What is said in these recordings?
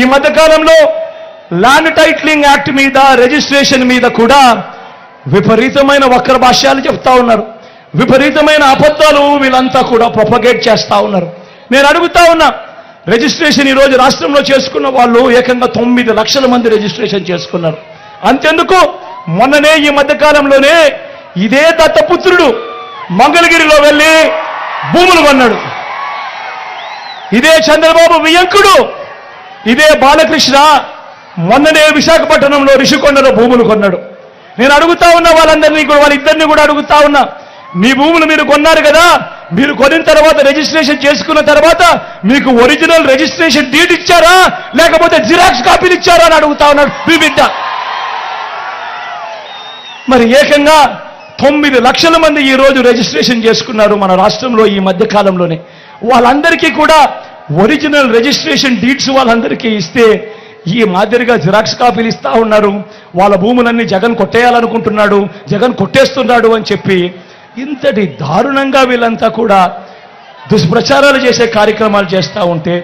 ఈ మధ్యకాలంలో land titling act మీద రిజిస్ట్రేషన్ మీద కూడా విపరీతమైన వక్ర భాష్యాలు చెప్తా ఉన్నారు. విపరీతమైన అబద్ధాలు వీళ్ళంతా కూడా ప్రొపగేట్ చేస్తా ఉన్నారు. నేను అడుగుతా ఉన్నా రిజిస్ట్రేషన్ ఈ రోజు రాష్ట్రంలో చేసుకున్న వాళ్ళు ఏకంగా తొమ్మిది లక్షల మంది రిజిస్ట్రేషన్ చేసుకున్నారు. అంతెందుకు? మొన్ననే ఈ మధ్యకాలంలోనే ఇదే దత్తపుత్రుడు మంగళగిరిలో వెళ్ళి భూములు కొన్నాడు. ఇదే చంద్రబాబు వియంకుడు ఇదే బాలకృష్ణ మొన్ననే విశాఖపట్నంలో రిషికొండలో భూములు కొన్నాడు. నేను అడుగుతా ఉన్నా వాళ్ళందరినీ కూడా వాళ్ళిద్దరిని కూడా అడుగుతా ఉన్నా. మీ భూములు మీరు కొన్నారు కదా మీరు కొనిన తర్వాత రిజిస్ట్రేషన్ చేసుకున్న తర్వాత మీకు ఒరిజినల్ రిజిస్ట్రేషన్ డీట్ ఇచ్చారా లేకపోతే జిరాక్స్ కాపీలు ఇచ్చారా అని అడుగుతా ఉన్నాడు మీ బిడ్డ మరి ఏకంగా తొమ్మిది లక్షల మంది ఈ రోజు రిజిస్ట్రేషన్ చేసుకున్నారు మన రాష్ట్రంలో ఈ మధ్య కాలంలోనే వాళ్ళందరికీ కూడా ఒరిజినల్ రిజిస్ట్రేషన్ డీట్స్ వాళ్ళందరికీ ఇస్తే ఈ మాదిరిగా జిరాక్స్ కాపీలు ఇస్తా ఉన్నారు. వాళ్ళ భూములన్నీ జగన్ కొట్టేయాలనుకుంటున్నాడు జగన్ కొట్టేస్తున్నాడు అని చెప్పి ఇంతటి దారుణంగా వీళ్ళంతా కూడా దుష్ప్రచారాలు చేసే కార్యక్రమాలు చేస్తూ ఉంటే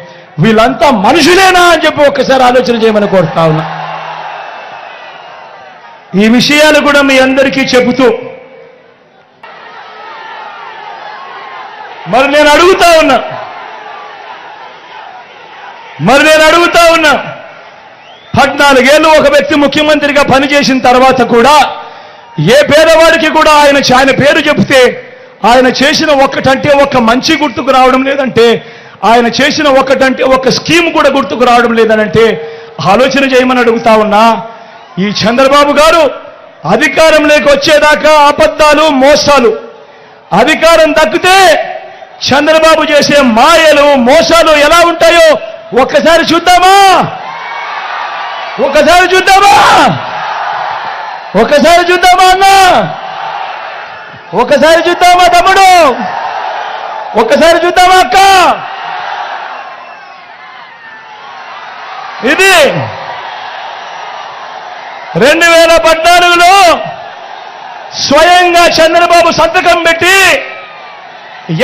వీళ్ళంతా మనుషులేనా అని చెప్పి ఒక్కసారి ఆలోచన చేయమని కోరుతా ఉన్నా. ఈ విషయాలు కూడా మీ అందరికీ చెబుతూ మరి నేను అడుగుతా ఉన్నా. మరి నేను అడుగుతా ఉన్నా పద్నాలుగేళ్ళు ఒక వ్యక్తి ముఖ్యమంత్రిగా పనిచేసిన తర్వాత కూడా ఏ పేదవాడికి కూడా ఆయన ఆయన పేరు చెబితే ఆయన చేసిన ఒక్కటంటే ఒక్క మంచి గుర్తుకు రావడం లేదంటే ఆయన చేసిన ఒక్కటంటే ఒక్క స్కీమ్ కూడా గుర్తుకు రావడం లేదనంటే ఆలోచన చేయమని అడుగుతా ఉన్నా ఈ చంద్రబాబు గారు అధికారంలోకి వచ్చేదాకా అబద్ధాలు మోసాలు. అధికారం దక్కితే చంద్రబాబు చేసే మాయలు మోసాలు ఎలా ఉంటాయో ఒక్కసారి చూద్దామా? ఒక్కసారి చూద్దామా? ఒక్కసారి చూద్దామా అన్న? ఒక్కసారి చూద్దామా తమ్ముడు? ఒక్కసారి చూద్దామా అక్క? ఇది రెండు వేల పద్నాలుగులో స్వయంగా చంద్రబాబు సంతకం పెట్టి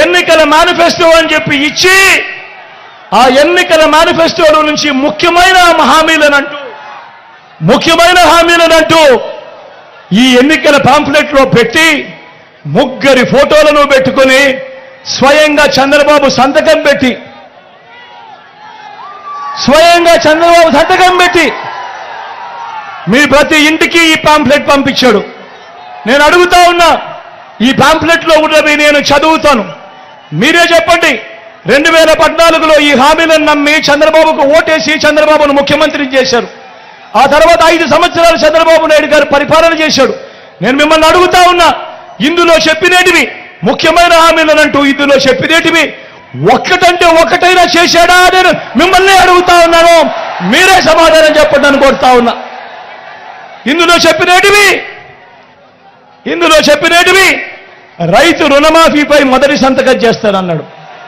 ఎన్నికల మేనిఫెస్టో అని చెప్పి ఇచ్చి ఆ ఎన్నికల మేనిఫెస్టోలో నుంచి ముఖ్యమైన హామీలనంటూ ముఖ్యమైన హామీలనంటూ ఈ ఎన్నికల పాంఫ్లెట్లో పెట్టి ముగ్గురి ఫోటోలను పెట్టుకొని స్వయంగా చంద్రబాబు సంతకం పెట్టి స్వయంగా చంద్రబాబు సంతకం పెట్టి మీ ప్రతి ఇంటికి ఈ పాంఫ్లెట్ పంపించాడు. నేను అడుగుతా ఉన్నా ఈ పాంఫ్లెట్లో ఉన్నవి నేను చదువుతాను. మీరే చెప్పండి. రెండు వేల పద్నాలుగులో ఈ హామీలను నమ్మి చంద్రబాబుకు ఓటేసి చంద్రబాబును ముఖ్యమంత్రిని చేశారు. ఆ తర్వాత ఐదు సంవత్సరాలు చంద్రబాబు నాయుడు గారు పరిపాలన చేశాడు. నేను మిమ్మల్ని అడుగుతా ఉన్నా ఇందులో చెప్పినేటివి ముఖ్యమైన హామీలనంటూ ఇందులో చెప్పినేటివి ఒక్కటంటే ఒక్కటైనా చేశాడా నేను మిమ్మల్ని అడుగుతా ఉన్నాను. మీరే సమాధానం చెప్పండి అని కోరుతా ఉన్నా. ఇందులో చెప్పినేటివి ఇందులో చెప్పినేటివి రైతు రుణమాఫీపై మొదటి సంతకం చేస్తానన్నాడు.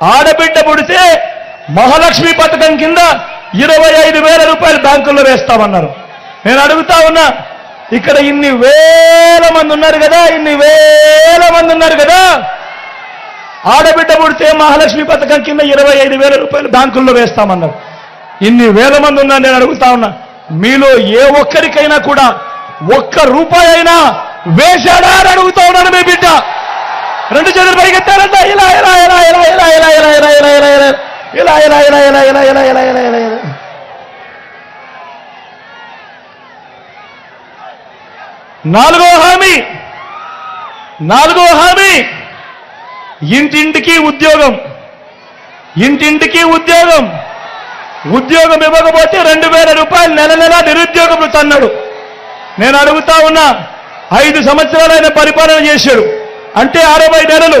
ఆడబిడ్డ పుడితే మహాలక్ష్మి పథకం కింద ఇరవై ఐదు వేల రూపాయలు బ్యాంకుల్లో వేస్తామన్నారు. నేను అడుగుతా ఉన్నా ఇక్కడ ఇన్ని వేల మంది ఉన్నారు కదా ఇన్ని వేల మంది ఉన్నారు కదా. ఆడబిడ్డ పుడితే మహాలక్ష్మి పథకం కింద ఇరవై ఐదు వేల రూపాయలు బ్యాంకుల్లో వేస్తామన్నారు. ఇన్ని వేల మంది ఉన్నారు నేను అడుగుతా ఉన్నా మీలో ఏ ఒక్కరికైనా కూడా ఒక్క రూపాయి అయినా వేశాడా అని అడుగుతా ఉన్నాను మీ బిడ్డ. రెండు చేతులు పైకెత్తారంట ఇలా ఇలా ఇలా ఇలా ఇలా ఇలా ఇలా ఇలా ఇలా ఇలా ఇలా ఇలా ఇలా ఇలా. నాలుగో హామీ నాలుగో హామీ ఇంటింటికి ఉద్యోగం ఇంటింటికి ఉద్యోగం. ఉద్యోగం ఇవ్వకపోతే రెండు వేల రూపాయలు నెల నెల నిరుద్యోగం తన్నాడు. నేను అడుగుతా ఉన్నా ఐదు సంవత్సరాలైన పరిపాలన చేశాడు. అంటే అరవై నెలలు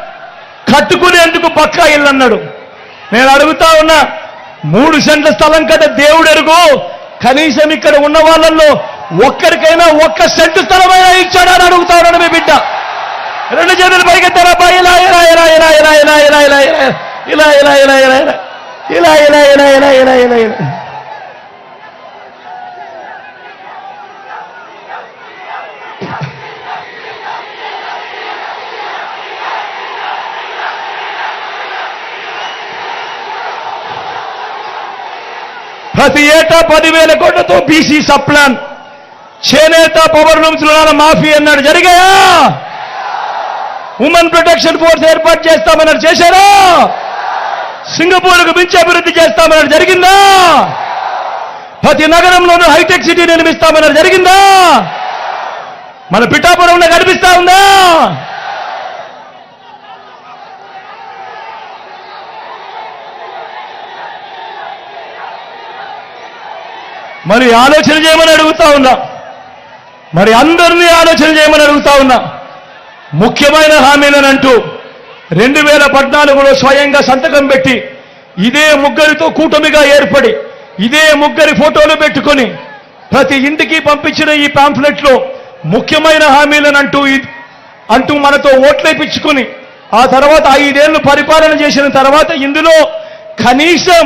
కట్టుకునేందుకు పక్కా ఇల్లు అన్నాడు నేను అడుగుతా ఉన్నా మూడు సెంట్ల స్థలం కదా దేవుడు ఎరుగు కనీసం ఇక్కడ ఉన్న వాళ్ళల్లో ఒక్కరికైనా ఒక్క సెంటు స్థలమైనా ఇచ్చాడని అని అడుగుతా ఉన్నాడు మీ బిడ్డ రెండు చేతులు పైకెత్తారబ్బా ఇలా ఇలా ఇలా ఇలా ఇలా ఇలా ఇలా ఇలా ఇలా ఇలా ఇలా ఇలా ఇలా ఇలా ఇలా ఇలా ఇలా ఇలా ఇలా ప్రతి ఏటా పదివేల కోట్లతో బీసీ సప్లాన్ చేనేత పవర్ లూమ్స్ రుణాల మాఫీ అన్నాడు. జరిగాయా? ఉమెన్ ప్రొటెక్షన్ ఫోర్స్ ఏర్పాటు చేస్తామన్నాడు. చేశారా? సింగపూర్కు మించి అభివృద్ధి చేస్తామన్నాడు. జరిగిందా? ప్రతి నగరంలోనూ హైటెక్ సిటీ నిర్మిస్తామన్నాడు. జరిగిందా? మన పిఠాపురంలో కనిపిస్తా ఉందా? మరి ఆలోచన చేయమని అడుగుతా ఉన్నా. మరి అందరినీ ఆలోచన చేయమని అడుగుతా ఉన్నా. ముఖ్యమైన హామీలనంటూ రెండు వేల పద్నాలుగులో స్వయంగా సంతకం పెట్టి ఇదే ముగ్గురితో కూటమిగా ఏర్పడి ఇదే ముగ్గురి ఫోటోలు పెట్టుకొని ప్రతి ఇంటికి పంపించిన ఈ పాంఫ్లెట్లో ముఖ్యమైన హామీలనంటూ అంటూ మనతో ఓట్లేపించుకుని ఆ తర్వాత ఐదేళ్ళు పరిపాలన చేసిన తర్వాత ఇందులో కనీసం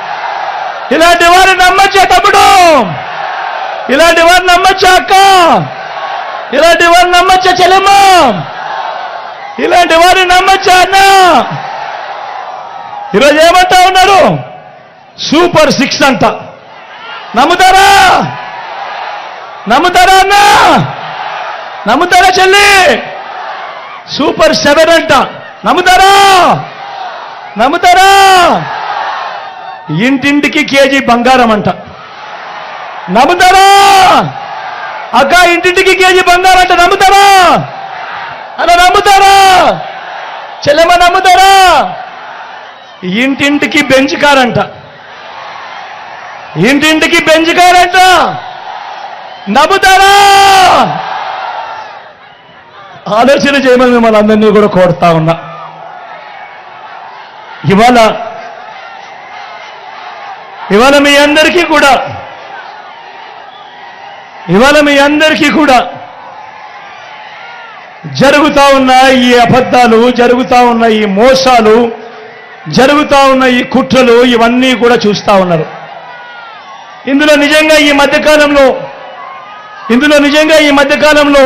ఇలాంటి వారిని నమ్మచ్చా తమ్ముడు. ఇలాంటి వారిని నమ్మచ్చా అక్క. ఇలాంటి వారిని నమ్మచ్చా చెల్లెమ్మ. ఇలాంటి వారిని నమ్మొచ్చా అన్న. ఈరోజు ఏమంటా ఉన్నారు? సూపర్ సిక్స్ అంట. నమ్ముతారా? నమ్ముతారా అన్న? నమ్ముతారా చెల్లి? సూపర్ సెవెన్ అంట. నమ్ముతారా? నమ్ముతారా? ఇంటింటికి కేజీ బంగారం అంట నమ్ముతారా? అక్క ఇంటింటికి కేజీ బంగారం అంట నమ్ముతారా? అలా నమ్ముతారా? చెల్లెమ్మ నమ్ముతారా? ఇంటింటికి బెంచ్ కారంట ఇంటింటికి బెంచ్ కారంట నమ్ముతారా? ఆలోచన చేయమని మిమ్మల్ని అందరినీ కూడా కోరుతా ఉన్నా. ఇవాళ ఇవాళ మీ అందరికీ కూడా. ఇవాళ మీ అందరికీ కూడా. జరుగుతా ఉన్న ఈ అబద్ధాలు జరుగుతా ఉన్న ఈ మోసాలు జరుగుతా ఉన్న ఈ కుట్రలు ఇవన్నీ కూడా చూస్తా ఉన్నారు. ఇందులో నిజంగా ఈ మధ్యకాలంలో ఇందులో నిజంగా ఈ మధ్యకాలంలో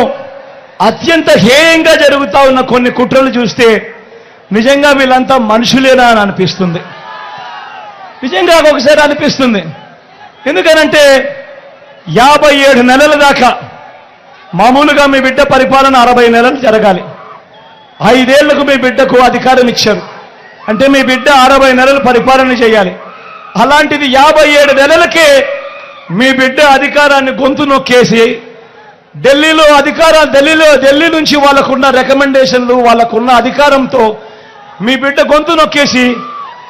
అత్యంత హేయంగా జరుగుతా ఉన్న కొన్ని కుట్రలు చూస్తే నిజంగా వీళ్ళంతా మనుషులేనా అని అనిపిస్తుంది. నిజంగా ఒకసారి అనిపిస్తుంది. ఎందుకనంటే యాభై ఏడు నెలల దాకా మామూలుగా మీ బిడ్డ పరిపాలన అరవై నెలలు జరగాలి. ఐదేళ్ళకు మీ బిడ్డకు అధికారం ఇచ్చారు. అంటే మీ బిడ్డ అరవై నెలలు పరిపాలన చేయాలి. అలాంటిది యాభై ఏడు నెలలకే మీ బిడ్డ అధికారాన్ని గొంతు నొక్కేసి ఢిల్లీలో అధికారం ఢిల్లీలో ఢిల్లీ నుంచి వాళ్ళకున్న రికమెండేషన్లు వాళ్ళకున్న అధికారంతో మీ బిడ్డ గొంతు నొక్కేసి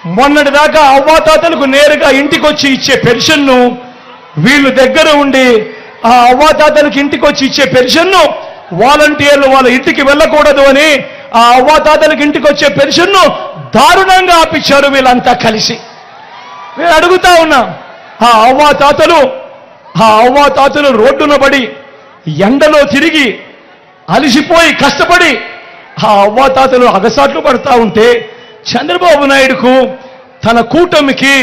మొన్నటి దాకా అవ్వాతాతలకు నేరుగా ఇంటికి వచ్చి ఇచ్చే పెన్షన్ను వీళ్ళు దగ్గర ఉండి ఆ అవ్వాతాతలకు ఇంటికి వచ్చి ఇచ్చే పెన్షన్ను వాలంటీర్లు వాళ్ళ ఇంటికి వెళ్ళకూడదు అని ఆ అవ్వాతాతలకి ఇంటికి వచ్చే పెన్షన్ను దారుణంగా ఆపించారు వీళ్ళంతా కలిసి. నేను అడుగుతా ఉన్నా ఆ అవ్వాతాతలు ఆ అవ్వాతాతలు రోడ్డున పడి ఎండలో తిరిగి అలిసిపోయి కష్టపడి ఆ అవ్వాతాతలు అగసాట్లు పడతా ఉంటే చంద్రబాబు నాయుడుకు తన కూటమికి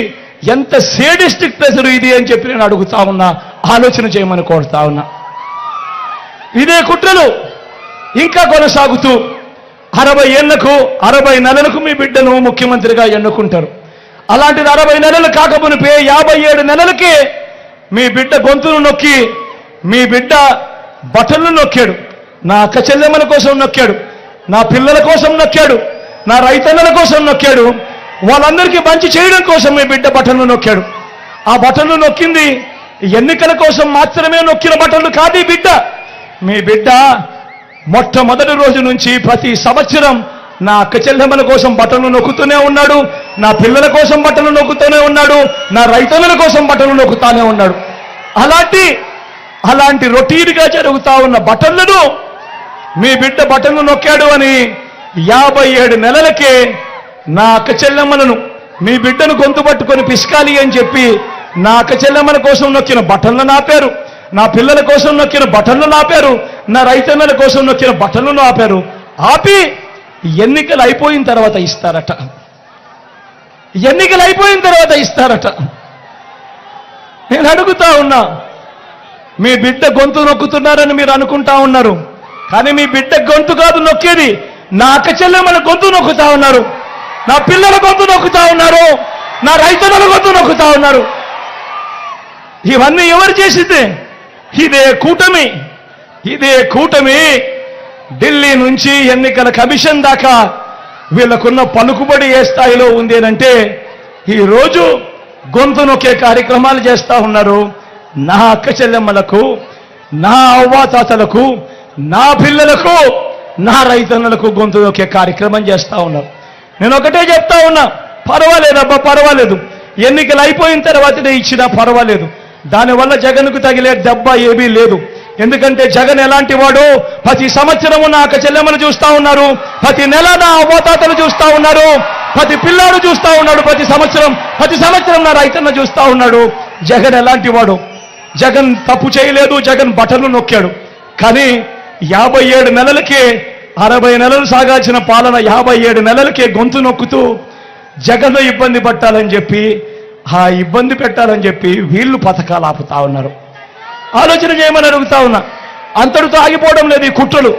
ఎంత సేడిస్టిక్ ప్రెజర్ ఇది అని చెప్పి నేను అడుగుతా ఉన్నా ఆలోచన చేయమని కోరుతా ఉన్నా. ఇదే కుట్రలు ఇంకా కొనసాగుతూ అరవై ఏళ్ళకు అరవై నెలలకు మీ బిడ్డను ముఖ్యమంత్రిగా ఎన్నుకుంటారు. అలాంటిది అరవై నెలలు కాకమునిపే యాభై ఏడు నెలలకే మీ బిడ్డ గొంతును నొక్కి మీ బిడ్డ బట్టలను నొక్కాడు. నా అక్క చెల్లెమ్మల కోసం నొక్కాడు. నా పిల్లల కోసం నొక్కాడు. నా రైతన్నల కోసం నొక్కాడు. వాళ్ళందరికీ మంచి చేయడం కోసం మీ బిడ్డ బటన్లు నొక్కాడు. ఆ బటన్లు నొక్కింది ఎన్నికల కోసం మాత్రమే నొక్కిన బటన్లు కాదు ఈ బిడ్డ. మీ బిడ్డ మొట్టమొదటి రోజు నుంచి ప్రతి సంవత్సరం నా అక్క చెల్లెమ్మల కోసం బట్టలు నొక్కుతూనే ఉన్నాడు. నా పిల్లల కోసం బట్టలు నొక్కుతూనే ఉన్నాడు. నా రైతన్నల కోసం బట్టలు నొక్కుతానే ఉన్నాడు. అలాంటి అలాంటి రొటీన్గా జరుగుతా ఉన్న బటన్లను మీ బిడ్డ బటన్లు నొక్కాడు అని యాభై ఏడు నెలలకే నా అక్క చెల్లెమ్మలను మీ బిడ్డను గొంతు పట్టుకొని పిసకాలి అని చెప్పి నా అక్క చెల్లెమ్మల కోసం నొక్కిన బటన్లు నాపారు. నా పిల్లల కోసం నొక్కిన బటన్లు నాపారు. నా రైతన్నల కోసం నొక్కిన బటన్లు ఆపారు ఆపి ఎన్నికలు అయిపోయిన తర్వాత ఇస్తారట. ఎన్నికలు అయిపోయిన తర్వాత ఇస్తారట. నేను అడుగుతా ఉన్నా మీ బిడ్డ గొంతు నొక్కుతున్నారని మీరు అనుకుంటా ఉన్నారు. కానీ మీ బిడ్డ గొంతు కాదు నొక్కేది. నా అక్క చెల్లెమ్మల గొంతు నొక్కుతా ఉన్నారు. నా పిల్లల గొంతు నొక్కుతా ఉన్నారు. నా రైతుల గొంతు నొక్కుతా ఉన్నారు. ఇవన్నీ ఎవరు చేసింది? ఇదే కూటమి. ఇదే కూటమి. ఢిల్లీ నుంచి ఎన్నికల కమిషన్ దాకా వీళ్ళకున్న పలుకుబడి ఏ స్థాయిలో ఉంది అంటే ఈరోజు గొంతు నొక్కే కార్యక్రమాలు చేస్తా ఉన్నారు. నా అక్క చెల్లెమ్మలకు నా అవ్వాతాతలకు నా పిల్లలకు నా రైతన్నలకు గొంతు దొక్కే కార్యక్రమం చేస్తా ఉన్నారు నేను ఒకటే చెప్తా ఉన్నా పర్వాలేదబ్బా పర్వాలేదు. ఎన్నికలు అయిపోయిన తర్వాతనే ఇచ్చినా పర్వాలేదు. దానివల్ల జగన్కు తగిలే దెబ్బ ఏమీ లేదు. ఎందుకంటే జగన్ ఎలాంటి వాడు ప్రతి సంవత్సరము నా అక్క చెల్లెమ్మను చూస్తా ఉన్నారు ప్రతి నెల నా అవతాతలు చూస్తా ఉన్నారు ప్రతి పిల్లాడు చూస్తా ఉన్నాడు ప్రతి సంవత్సరం ప్రతి సంవత్సరం నా రైతన్న చూస్తా ఉన్నాడు. జగన్ ఎలాంటి వాడు? జగన్ తప్పు చేయలేదు జగన్ బటన్లు నొక్కాడు. కానీ యాభై ఏడు నెలలకే అరవై నెలలు సాగాల్సిన పాలన యాభై ఏడు నెలలకే గొంతు నొక్కుతూ జగన్ ఇబ్బంది పట్టాలని చెప్పి ఆ ఇబ్బంది పెట్టాలని చెప్పి వీళ్ళు పథకాలు ఆపుతా ఉన్నారు. ఆలోచన చేయమని అడుగుతా ఉన్నా. అంతటితో ఆగిపోవడం లేదు ఈ కుట్రలు.